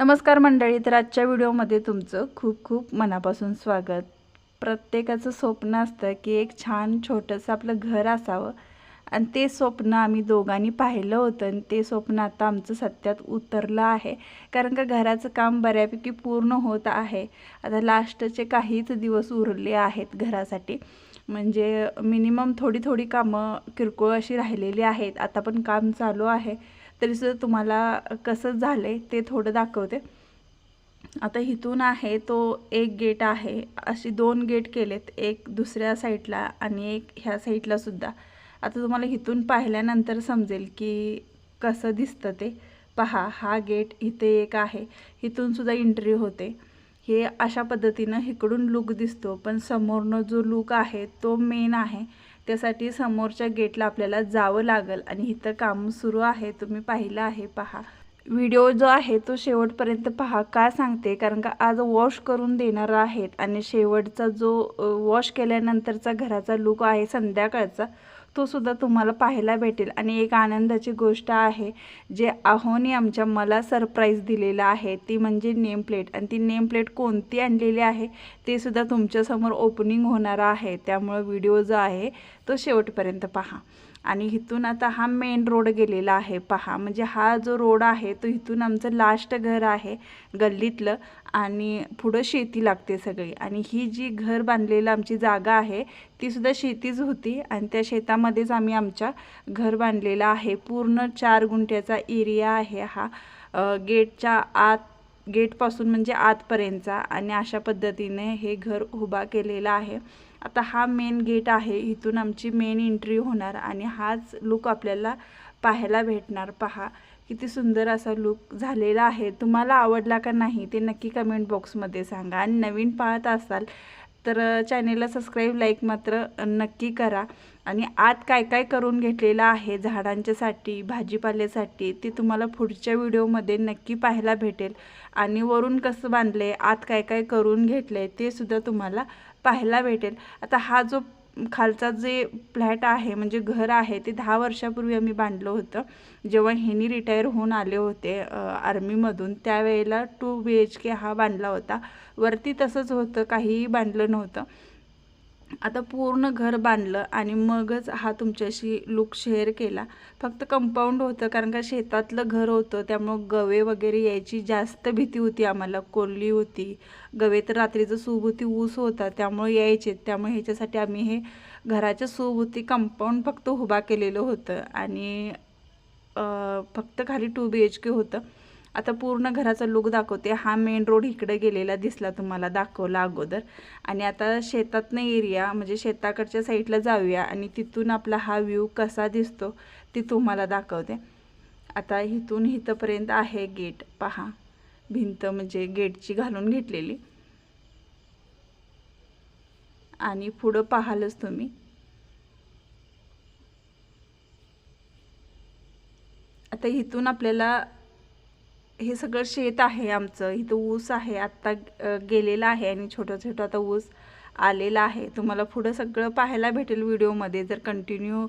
नमस्कार मंडळी तर आजच्या व्हिडिओमध्ये तुमचं खूप खूप मनापासून स्वागत. प्रत्येकाचं स्वप्न असतं की एक छान छोटंसं आपलं घर असावं. आणि ते स्वप्न आम्ही दोघांनी पाहिलं होतं आणि ते स्वप्न आता आमचं सत्यात उतरलं आहे. कारण का घराचं काम बऱ्यापैकी पूर्ण होत आहे. आता लास्टचे काहीच दिवस उरले आहेत घरासाठी. म्हणजे मिनिमम थोडी थोडी कामं किरकोळ अशी राहिलेली आहेत. आता पण काम चालू आहे. तरीसुद्धा तुम्हाला कसं झालं आहे ते थोडं दाखवते. आता इथून आहे तो एक गेट आहे. अशी दोन गेट केलेत एक दुसऱ्या साईडला आणि एक ह्या साईडला सुद्धा. आता तुम्हाला इथून पाहिल्यानंतर समजेल की कसं दिसतं ते. पहा हा गेट इथे एक आहे. इथून सुद्धा एंट्री होते. हे अशा पद्धतीनं इकडून लुक दिसतो पण समोरनं जो लुक आहे तो मेन आहे. त्यासाठी समोरच्या गेटला आपल्याला जावं लागेल आणि इथं काम सुरू आहे तुम्ही पाहिलं आहे पहा. व्हिडिओ जो आहे तो शेवटपर्यंत पहा. का सांगते? कारण का आज वॉश करून देणार आहेत आणि शेवटचा जो वॉश केल्यानंतरचा घराचा लुक आहे संध्याकाळचा. तो सुद्धा तुम्हाला पाहायला भेटेल. आणि एक आनंदाची गोष्ट आहे जे आहोनी आमच्या मला सरप्राईज दिलेलं आहे ती म्हणजे नेम प्लेट आणि ती नेम प्लेट कोणती आणलेली आहे ते सुद्धा तुमच्यासमोर ओपनिंग होणार आहे. त्यामुळं व्हिडिओ जो आहे तो शेवटपर्यंत पहा. आणि इथून आता हा मेन रोड गेलेला आहे. पहा म्हणजे हा जो रोड आहे तो इथून आमचं लास्ट घर आहे गल्लीतलं. आणि पुढं शेती लागते सगळी. आणि ही जी घर बांधलेलं आमची जागा आहे ती सुद्धा शेतीच होती. आणि त्या शेतामध्येच आम्ही आमच्या घर बांधलेलं आहे. पूर्ण चार गुंठ्याचा एरिया आहे हा. गेटच्या आत गेटपासून म्हणजे आतपर्यंतचा. आणि अशा पद्धतीने हे घर उभा केलेलं आहे. आता हा मेन गेट आहे. इथून आमची मेन एंट्री होणार आणि हाच लुक आपल्याला पाहायला भेटणार. पहा किती सुंदर असा लुक झालेला आहे. तुम्हाला आवडला का नाही ते नक्की कमेंट बॉक्समध्ये सांगा. आणि नवीन पाहत असाल तर चॅनेलला सबस्क्राईब लाईक मात्र नक्की करा. आणि आत काय काय करून घेतलेलं आहे झाडांच्यासाठी भाजीपाल्यासाठी ते तुम्हाला पुढच्या व्हिडिओमध्ये नक्की पाहायला भेटेल. आणि वरून कसं बांधलं आहे आत काय काय करून घेतलं आहे ते सुद्धा तुम्हाला पाहायला भेटेल. आता हा जो खालचा जे फ्लॅट आहे म्हणजे घर आहे ते दहा वर्षापूर्वी आम्ही बांधलं होतं. जेव्हा ह्यांनी रिटायर होऊन आले होते आर्मीमधून त्यावेळेला टू बी एच के हा बांधला होता. वरती तसंच होतं काहीही बांधलं नव्हतं. आता पूर्ण घर बांधलं आणि मगच हा तुमच्याशी लुक शेअर केला. फक्त कंपाऊंड होतं कारण का शेतातलं घर होतं त्यामुळं गवे वगैरे यायची जास्त भीती होती आम्हाला. कोल्ली होती गवे तर रात्रीचं सुभूती ऊस होता त्यामुळे यायचे. त्यामुळे ह्याच्यासाठी आम्ही हे घराच्या सुभूती कंपाऊंड फक्त उभा केलेलं होतं. आणि फक्त खाली टू बी एच के होतं. आता पूर्ण घराचा लुक दाखवते. हा मेन रोड इकडे गेलेला दिसला तुम्हाला दाखवला अगोदर. आणि आता शेतातनं एरिया म्हणजे शेताकडच्या साईडला जाऊया आणि तिथून आपला हा व्ह्यू कसा दिसतो ती तुम्हाला दाखवते. आता इथून इथंपर्यंत आहे गेट पहा भिंत म्हणजे गेटची घालून घेतलेली. आणि पुढं पाहालच तुम्ही. आता इथून आपल्याला हे सगळं शेत आहे आमचं. इथं ऊस आहे आत्ता गेलेला आहे आणि छोटं छोटं आता ऊस आलेला आहे. तुम्हाला पुढं सगळं पाहायला भेटेल व्हिडिओमध्ये. जर कंटिन्यू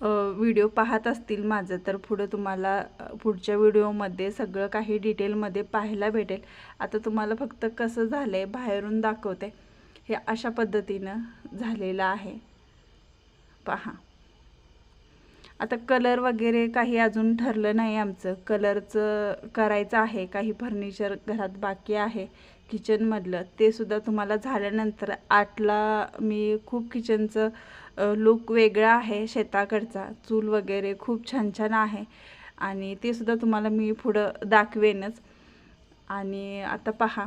व्हिडिओ पाहत असतील माझं तर पुढं तुम्हाला पुढच्या व्हिडिओमध्ये सगळं काही डिटेलमध्ये पाहायला भेटेल. आता तुम्हाला फक्त कसं झालं आहे बाहेरून दाखवते. हे अशा पद्धतीनं झालेलं आहे. पहा. आता कलर वगैरे काही अजून ठरलं नाही आमचं. कलरचं करायचं आहे काही फर्निचर घरात बाकी आहे किचनमधलं. ते सुद्धा तुम्हाला झाल्यानंतर आठला मी खूप किचनचं लुक वेगळा आहे शेताकडचा. चूल वगैरे खूप छान छान आहे आणि ते सुद्धा तुम्हाला मी पुढं दाखवेनच. आणि आता पहा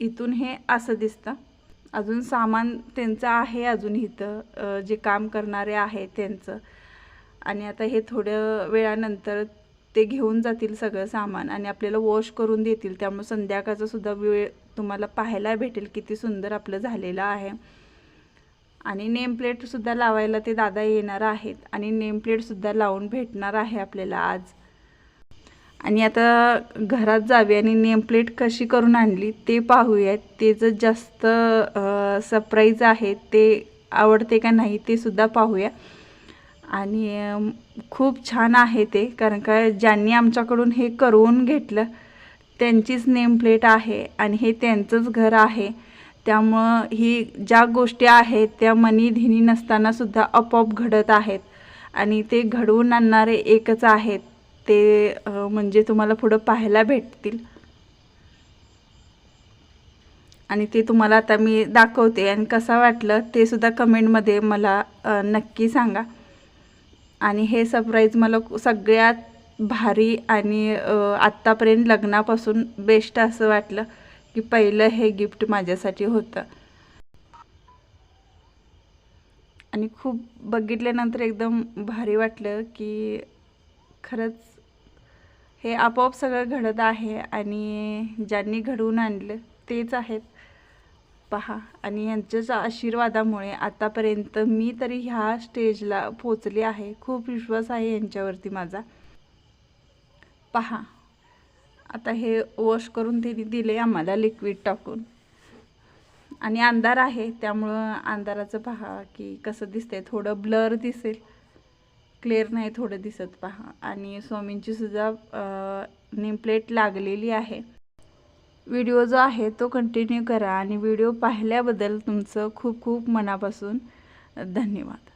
इथून हे असं दिसतं. अजून सामान त्यांचं आहे अजून इथं जे काम करणारे आहे त्यांचं. आणि आता हे थोड्या वेळानंतर ते घेऊन जातील सगळं सामान आणि आपल्याला वॉश करून देतील. त्यामुळे संध्याकाळचा सुद्धा वेळ तुम्हाला पाहायला भेटेल किती सुंदर आपलं झालेलं आहे. आणि नेमप्लेटसुद्धा लावायला ते दादा येणार आहेत आणि नेमप्लेटसुद्धा लावून भेटणार आहे आपल्याला आज. आणि आता घरात जावे आणि नेमप्लेट कशी करून आणली ते पाहूयात. ते जर जास्त सरप्राईज आहे ते आवडते का नाही ते सुद्धा पाहूया. आणि खूप छान आहे ते. कारण का ज्यांनी आमच्याकडून हे करून घेतलं त्यांचीच नेमप्लेट आहे आणि हे त्यांचंच घर आहे. त्यामुळं ही ज्या गोष्टी आहेत त्या मनीधिनी नसतानासुद्धा आपोआप घडत आहेत. आणि ते घडवून आणणारे एकच आहेत. ते म्हणजे तुम्हाला पुढं पाहायला भेटतील. आणि ते तुम्हाला आता मी दाखवते. आणि कसं वाटलं ते सुद्धा कमेंटमध्ये मला नक्की सांगा. आणि हे सरप्राईज मला सगळ्यात भारी आणि आत्तापर्यंत लग्नापासून बेस्ट असं वाटलं की पहिलं हे गिफ्ट माझ्यासाठी होतं. आणि खूप बघितल्यानंतर एकदम भारी वाटलं की खरंच हे आपोआप सगळं घडत आहे आणि ज्यांनी घडवून आणलं तेच आहेत. पहा. आणि यांच्याच आशीर्वादामुळे आतापर्यंत मी तरी ह्या स्टेजला पोचले आहे. खूप विश्वास आहे यांच्यावरती माझा. पहा. आता हे वॉश करून त्यांनी दिले आम्हाला लिक्विड टाकून. आणि अंधार आहे. त्यामुळं अंधाराचं पहा की कसं दिसतंय. थोडं ब्लर दिसेल. क्लिअर नाही थोडं दिसत पहा. आणि स्वामींची सुद्धा नेमप्लेट लागलेली आहे. व्हिडिओ जो आहे तो कंटिन्यू करा आणि व्हिडिओ पाहिल्याबद्दल तुमचं खूप खूप मनापासून धन्यवाद.